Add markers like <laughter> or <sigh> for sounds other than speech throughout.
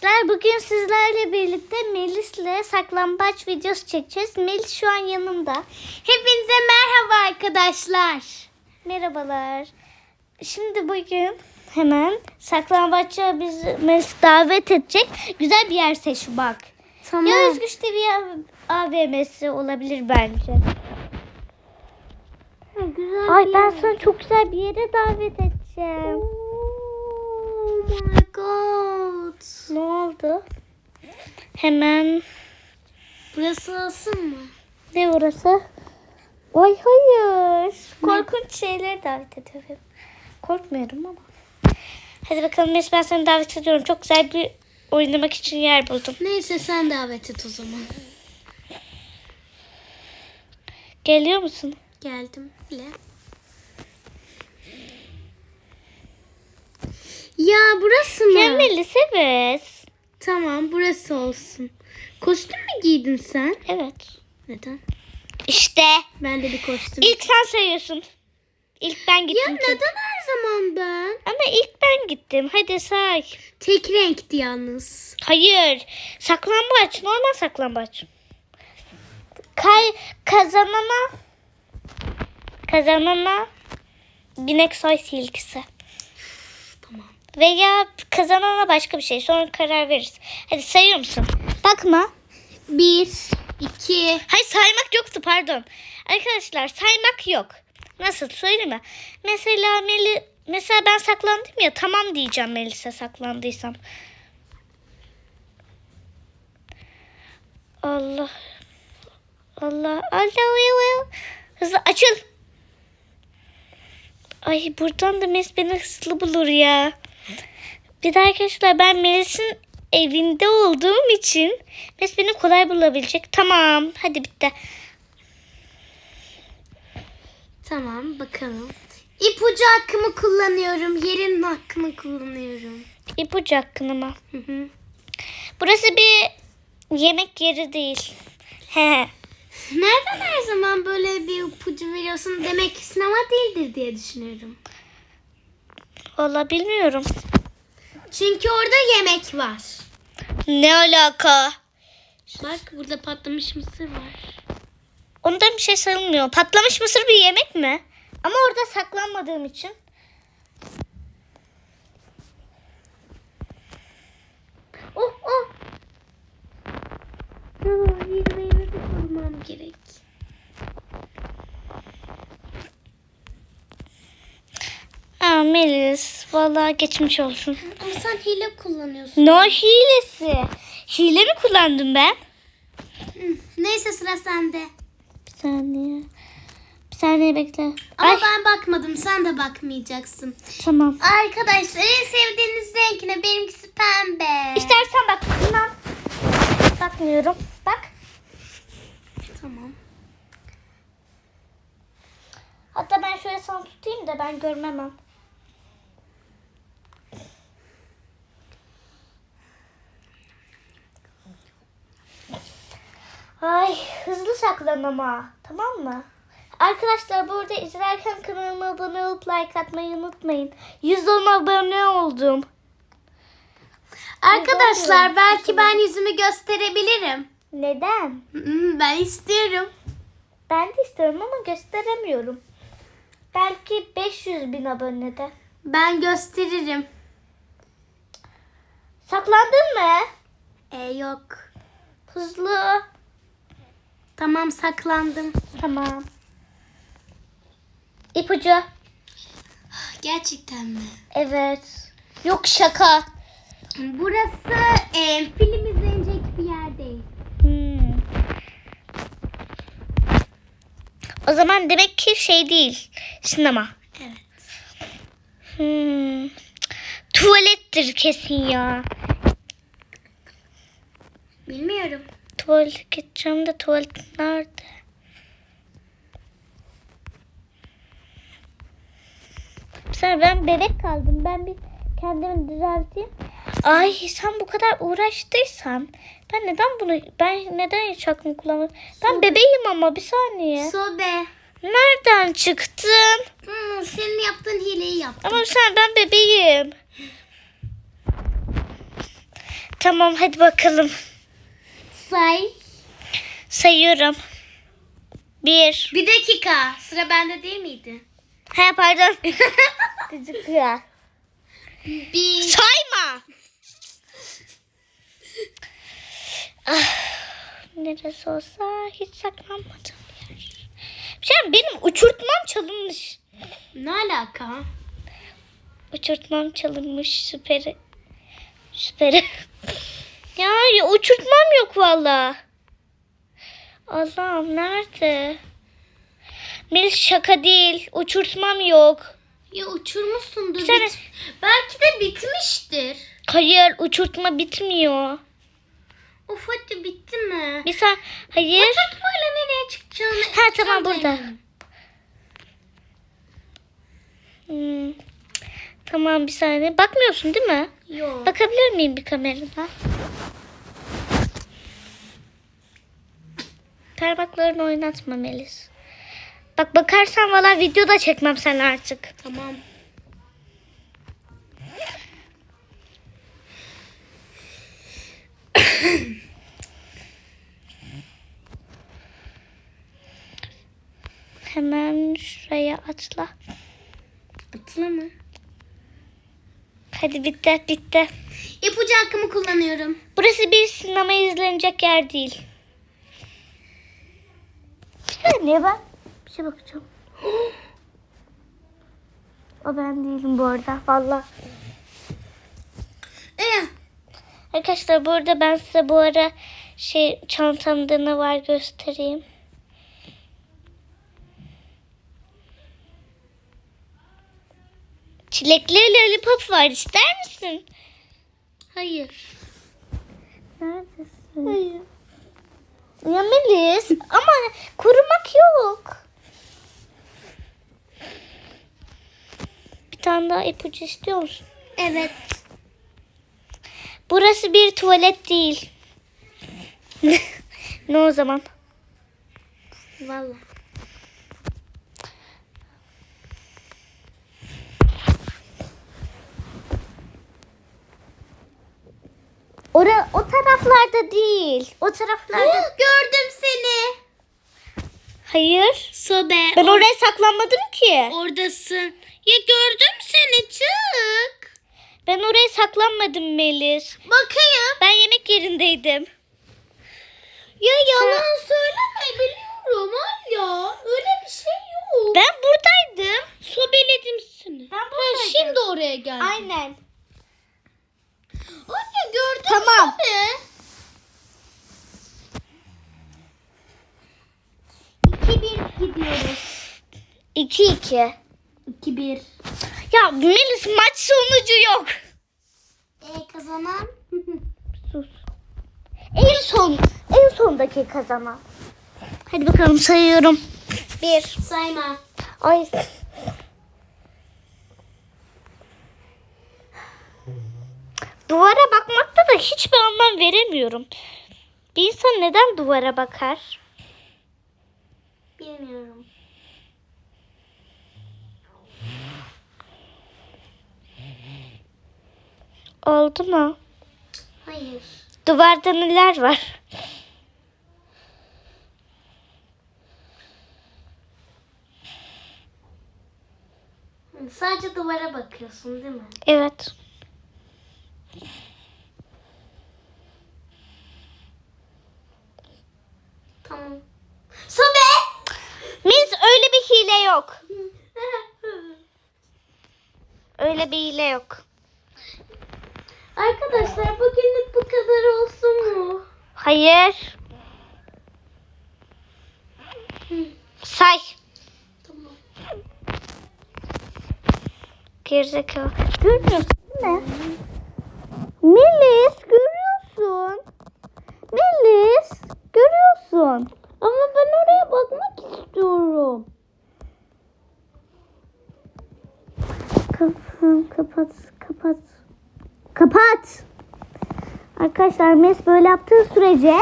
Arkadaşlar bugün sizlerle birlikte Melis'le saklambaç videosu çekeceğiz. Melis şu an yanımda. Hepinize merhaba arkadaşlar. Merhabalar. Şimdi bugün hemen saklambaçça biz Melis davet edecek. Güzel bir yer seç bak. Tamam. Ya Özgüç TV AVM'si olabilir bence. güzel Ay ben sana çok güzel bir yere davet edeceğim. God. Ne oldu? Hemen Burası olsun mu? Ne orası? Ay hayır. Korkunç şeyler davet ediyorum. Korkmuyorum ama. Hadi bakalım Mes ben seni davet ediyorum. Çok güzel bir oynamak için yer buldum. Neyse sen davet et o zaman. Geliyor musun? Geldim bile. Ya burası mı? Ya Melis evet. Tamam burası olsun. Kostüm mü giydin sen? Evet. Neden? İşte. Ben de bir kostüm. İlk sen sayıyorsun. İlk ben Ya gittim. çünkü. neden her zaman ben? Ama ilk ben gittim. Hadi say. Tek renkti yalnız. Hayır. Saklambaç. Normal saklambaç. Kay kazanana kazanana binek soy silgisi. Veya kazanana başka bir şey. Sonra karar veririz. Hadi sayıyor musun? Bakma. Bir, iki, Hayır saymak yoktu pardon. Arkadaşlar saymak yok. Nasıl söyleyeyim mi? Mesela Meli mesela ben saklandım ya tamam diyeceğim Melis'e saklandıysam. Allah. Allah. Allah. Hızlı açıl. Ay buradan da Melis beni hızlı bulur ya. Bir de arkadaşlar ben Melis'in evinde olduğum için Melis beni kolay bulabilecek. Tamam. Hadi bitti. Tamam bakalım. İpucu hakkımı kullanıyorum. Yerin hakkımı kullanıyorum. İpucu hakkını mı? Hı hı. Burası bir yemek yeri değil. <laughs> He. Nereden her zaman böyle bir ipucu veriyorsun demek ki sinema değildir diye düşünüyorum. Valla bilmiyorum. Çünkü orada yemek var. Ne alaka? Bak burada patlamış mısır var. Ondan bir şey sayılmıyor. Patlamış mısır bir yemek mi? Ama orada saklanmadığım için. Oh oh. Oh, yürümeyi kurmam gerek. Aa Melis. Valla geçmiş olsun. Ama sen hile kullanıyorsun. No hilesi. Hile mi kullandım ben? Hı, Neyse sıra sende. Bir saniye. Bir saniye bekle. Ama Ay ben bakmadım sen de bakmayacaksın. tamam. Arkadaşlar en sevdiğiniz renk ne? Benimkisi pembe. İstersen bak. Bundan. Bakmıyorum. Bak. Tamam. Hatta ben şöyle sana tutayım da ben görmemem. Ay hızlı saklan ama tamam mı? Arkadaşlar burada izlerken kanalıma abone olup like atmayı unutmayın. 110 abone oldum. Arkadaşlar belki ben yüzümü gösterebilirim. Neden? Ben istiyorum. Ben de istiyorum ama gösteremiyorum. Belki 500 bin abonede. Ben gösteririm. Saklandın mı? E yok. Hızlı. Tamam saklandım. Tamam. İpucu. Gerçekten mi? Evet. Yok şaka. Burası e, film izlenecek bir yer değil. Hmm. O zaman demek ki şey değil. Sinema. Evet. Hmm. Tuvalettir kesin ya. Bilmiyorum. Tuvalete gideceğim de tuvalet nerede? Sen ben bebek kaldım. Ben bir kendimi düzelteyim. Ay sen bu kadar uğraştıysan ben neden bunu ben neden hiç aklımı kullanmadım? Ben bebeğim ama bir saniye. Sobe. Nereden çıktın? Hmm, senin yaptığın hileyi yaptım. Ama sen ben bebeğim. Tamam hadi bakalım. Say. Sayıyorum. Bir. Bir dakika. Sıra bende değil miydi? He pardon. <laughs> Gıcık ya. Bir. Sayma. Ah, neresi olsa hiç saklanmadım. Şey, benim uçurtmam çalınmış. Ne alaka? Uçurtmam çalınmış süperi. Süperi. Ya, ya uçurtmam yok valla. Allah'ım nerede? Melis şaka değil. Uçurtmam yok. Ya uçurmuşsundur. Sen- Bit- Belki de bitmiştir. Hayır uçurtma bitmiyor. Of hadi bitti mi? Bir sen hayır. Uçurtmayla nereye çıkacağını... Ha, tamam, burada. Hmm. Tamam bir saniye. Bakmıyorsun değil mi? Yok. Bakabilir miyim bir kameradan? Parmaklarını oynatma Melis. Bak bakarsan valla video da çekmem sen artık. Tamam. Hemen şuraya atla. Atla mı? Hadi bitti bitti. İpucu hakkımı kullanıyorum. Burası bir sinema izlenecek yer değil. Bir saniye ben bir şey bakacağım. <gasps> o ben değilim bu arada valla. Ee, Arkadaşlar burada ben size bu ara şey çantamda ne var göstereyim. Çilekli lollipop var ister misin? hayır. Neredesin? Hayır. Ya Melis ama kurumak yok. Bir tane daha ipucu istiyor musun? Evet. Burası bir tuvalet değil. <laughs> ne o zaman? Valla. O taraflarda değil. O taraflarda. <gasps> Gördüm seni. Hayır. Sobe. Ben oraya saklanmadım ki. Oradasın. Ya gördüm seni çık. Ben oraya saklanmadım Melis. Bakayım. Ben yemek yerindeydim. Ya yalan söyleme biliyorum ya. Öyle bir şey yok. Ben buradaydım. Sobeledim seni. Ben Ha, buradaydım. şimdi oraya geldim. Aynen. Gördün Tamam. Sobe. 2-1 gidiyoruz. 2-2. 2-1. Ya Melis maç sonucu yok. E kazanan? <laughs> Sus. En son, en sondaki kazanan. Hadi bakalım sayıyorum. Bir. Sayma. Ay. Duvara bakmakta da hiçbir anlam veremiyorum. Bir insan neden duvara bakar? Bilmiyorum. Oldu mu? Hayır. Duvarda neler var? Sadece duvara bakıyorsun değil mi? Evet. Tamam. Sobe! Biz öyle bir hile yok. Öyle bir hile yok. Arkadaşlar bugünlük bu kadar olsun mu? Hayır. Say. Tamam. Gerizekalı. Görmüyorsun değil mi? Melis görüyorsun. Melis görüyorsun. Ama ben oraya bakmak istiyorum. Kafam kapat kapat. Kapat. Arkadaşlar Mes böyle yaptığı sürece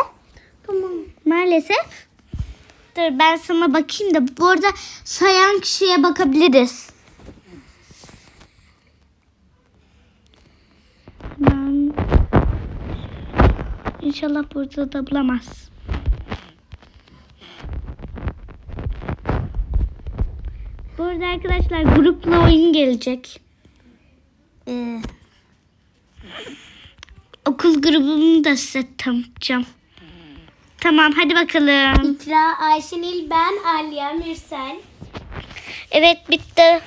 Tamam. maalesef Dur ben sana bakayım da bu arada sayan kişiye bakabiliriz. Hemen İnşallah burada da bulamaz. Burada arkadaşlar grupla oyun gelecek. Ee, okul grubumu da size tanıtacağım. Tamam hadi bakalım. İkra, Ayşenil, ben, Aliye, Mürsel. Evet bitti.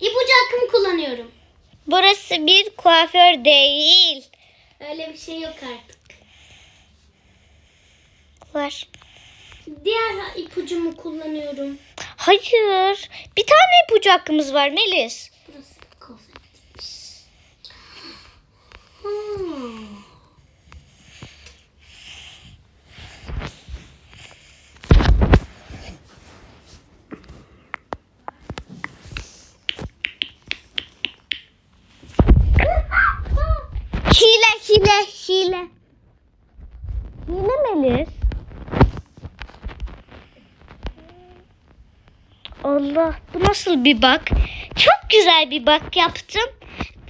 İpucu hakkımı kullanıyorum. Burası bir kuaför değil. Öyle bir şey yok artık. Var. Diğer ipucumu kullanıyorum. Hayır. Bir tane ipucu hakkımız var Melis. Burası kofetmiş. Hmm. Hile, hile, hile. Hile Melis. Allah bu nasıl bir bak? Çok güzel bir bak yaptım.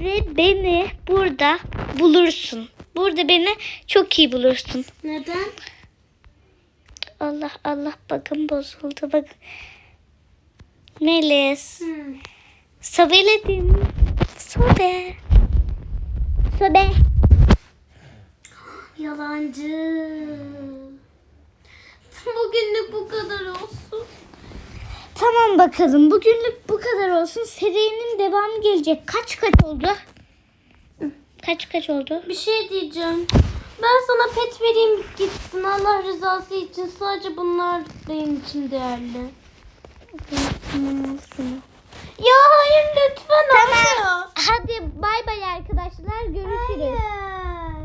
Ve beni burada bulursun. Burada beni çok iyi bulursun. Neden? Allah Allah bakın bozuldu bak. Melis. Hmm. Sobeledim. Sobe. Sobe. <gasps> Yalancı. Bugünlük bu kadar olsun. Tamam bakalım. Bugünlük bu kadar olsun. Serinin devamı gelecek. Kaç kaç oldu? Kaç kaç oldu? Bir şey diyeceğim. Ben sana pet vereyim gitsin Allah rızası için. Sadece bunlar benim için değerli. Ya hayır lütfen Tamam. ama. Hadi bay bay arkadaşlar. Görüşürüz.